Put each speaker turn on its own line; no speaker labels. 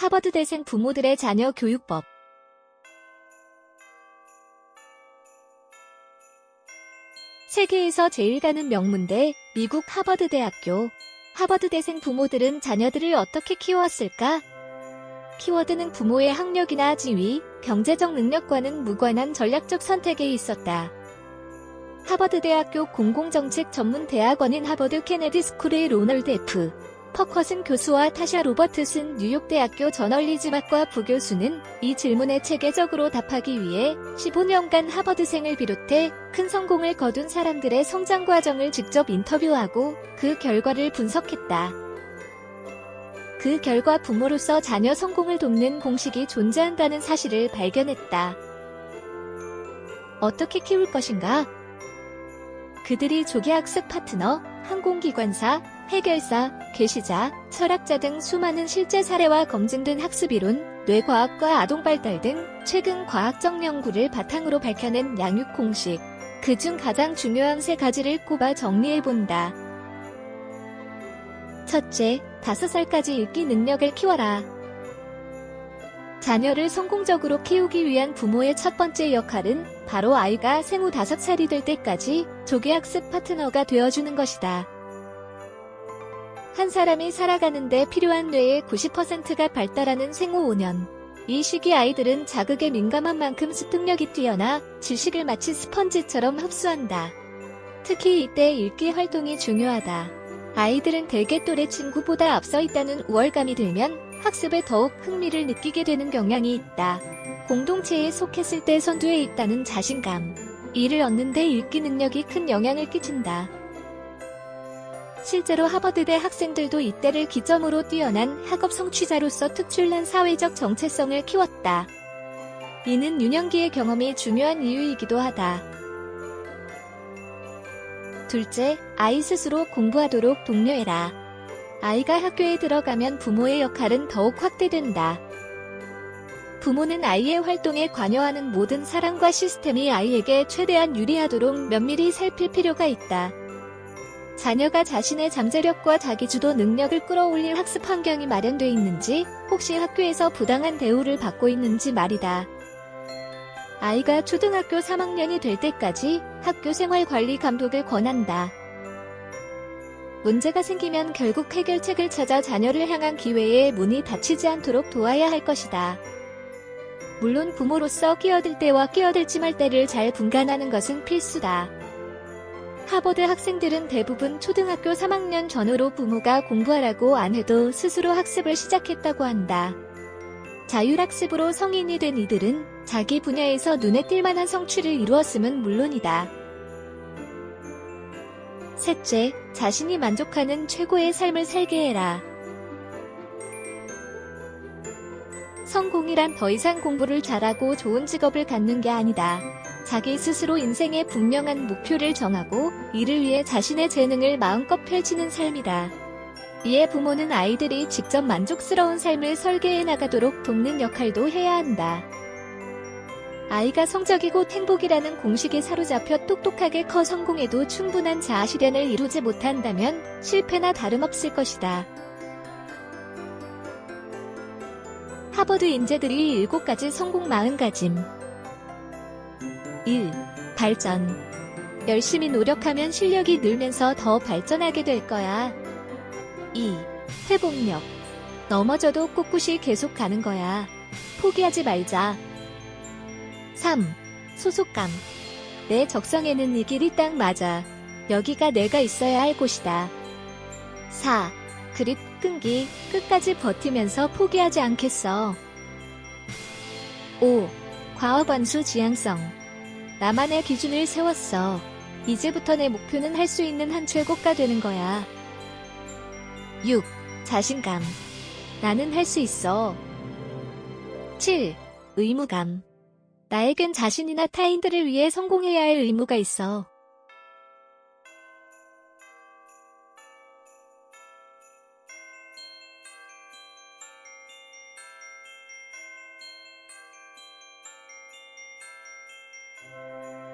하버드대생 부모들의 자녀 교육법 세계에서 제일 가는 명문대 미국 하버드대학교 하버드대생 부모들은 자녀들을 어떻게 키워왔을까? 키워드는 부모의 학력이나 지위, 경제적 능력과는 무관한 전략적 선택에 있었다. 하버드대학교 공공정책 전문 대학원인 하버드 케네디 스쿨의 로널드 F. 퍼컷은 교수와 타샤 로버트슨 뉴욕대학교 저널리즘학과 부교수는 이 질문에 체계적으로 답하기 위해 15년간 하버드생을 비롯해 큰 성공을 거둔 사람들의 성장 과정을 직접 인터뷰하고 그 결과를 분석했다. 그 결과 부모로서 자녀 성공을 돕는 공식이 존재한다는 사실을 발견했다. 어떻게 키울 것인가? 그들이 조기학습 파트너, 항공기관사, 해결사, 계시자, 철학자 등 수많은 실제 사례와 검증된 학습이론, 뇌과학과 아동발달 등 최근 과학적 연구를 바탕으로 밝혀낸 양육 공식. 그 중 가장 중요한 세 가지를 꼽아 정리해본다. 첫째, 5살까지 읽기 능력을 키워라. 자녀를 성공적으로 키우기 위한 부모의 첫 번째 역할은 바로 아이가 생후 5살이 될 때까지 조기학습 파트너가 되어주는 것이다. 한 사람이 살아가는데 필요한 뇌의 90%가 발달하는 생후 5년. 이 시기 아이들은 자극에 민감한 만큼 습득력이 뛰어나 지식을 마치 스펀지처럼 흡수한다. 특히 이때 읽기 활동이 중요하다. 아이들은 대개 또래 친구보다 앞서 있다는 우월감이 들면 학습에 더욱 흥미를 느끼게 되는 경향이 있다. 공동체에 속했을 때 선두에 있다는 자신감. 이를 얻는데 읽기 능력이 큰 영향을 끼친다. 실제로 하버드대 학생들도 이때를 기점으로 뛰어난 학업 성취자로서 특출난 사회적 정체성을 키웠다. 이는 유년기의 경험이 중요한 이유이기도 하다. 둘째, 아이 스스로 공부하도록 독려해라. 아이가 학교에 들어가면 부모의 역할은 더욱 확대된다. 부모는 아이의 활동에 관여하는 모든 사람과 시스템이 아이에게 최대한 유리하도록 면밀히 살필 필요가 있다. 자녀가 자신의 잠재력과 자기주도 능력을 끌어올릴 학습 환경이 마련돼 있는지, 혹시 학교에서 부당한 대우를 받고 있는지 말이다. 아이가 초등학교 3학년이 될 때까지 학교 생활 관리 감독을 권한다. 문제가 생기면 결국 해결책을 찾아 자녀를 향한 기회에 문이 닫히지 않도록 도와야 할 것이다. 물론 부모로서 끼어들 때와 끼어들지 말 때를 잘 분간하는 것은 필수다. 하버드 학생들은 대부분 초등학교 3학년 전후로 부모가 공부하라고 안 해도 스스로 학습을 시작했다고 한다. 자율학습으로 성인이 된 이들은 자기 분야에서 눈에 띌 만한 성취를 이루었음은 물론이다. 셋째, 자신이 만족하는 최고의 삶을 살게 해라. 성공이란 더 이상 공부를 잘하고 좋은 직업을 갖는 게 아니다. 자기 스스로 인생의 분명한 목표를 정하고 이를 위해 자신의 재능을 마음껏 펼치는 삶이다. 이에 부모는 아이들이 직접 만족스러운 삶을 설계해 나가도록 돕는 역할도 해야 한다. 아이가 성적이고 행복이라는 공식에 사로잡혀 똑똑하게 커 성공해도 충분한 자아 실현을 이루지 못한다면 실패나 다름없을 것이다. 하버드 인재들이 7가지 성공 마음가짐 1. 발전 열심히 노력하면 실력이 늘면서 더 발전하게 될 거야. 2. 회복력 넘어져도 꿋꿋이 계속 가는 거야. 포기하지 말자. 3. 소속감 내 적성에는 이 길이 딱 맞아. 여기가 내가 있어야 할 곳이다. 4. 그립 끈기 끝까지 버티면서 포기하지 않겠어. 5. 과업완수 지향성 나만의 기준을 세웠어. 이제부터 내 목표는 할 수 있는 한 최고가 되는 거야. 6. 자신감. 나는 할 수 있어. 7. 의무감. 나에겐 자신이나 타인들을 위해 성공해야 할 의무가 있어. Música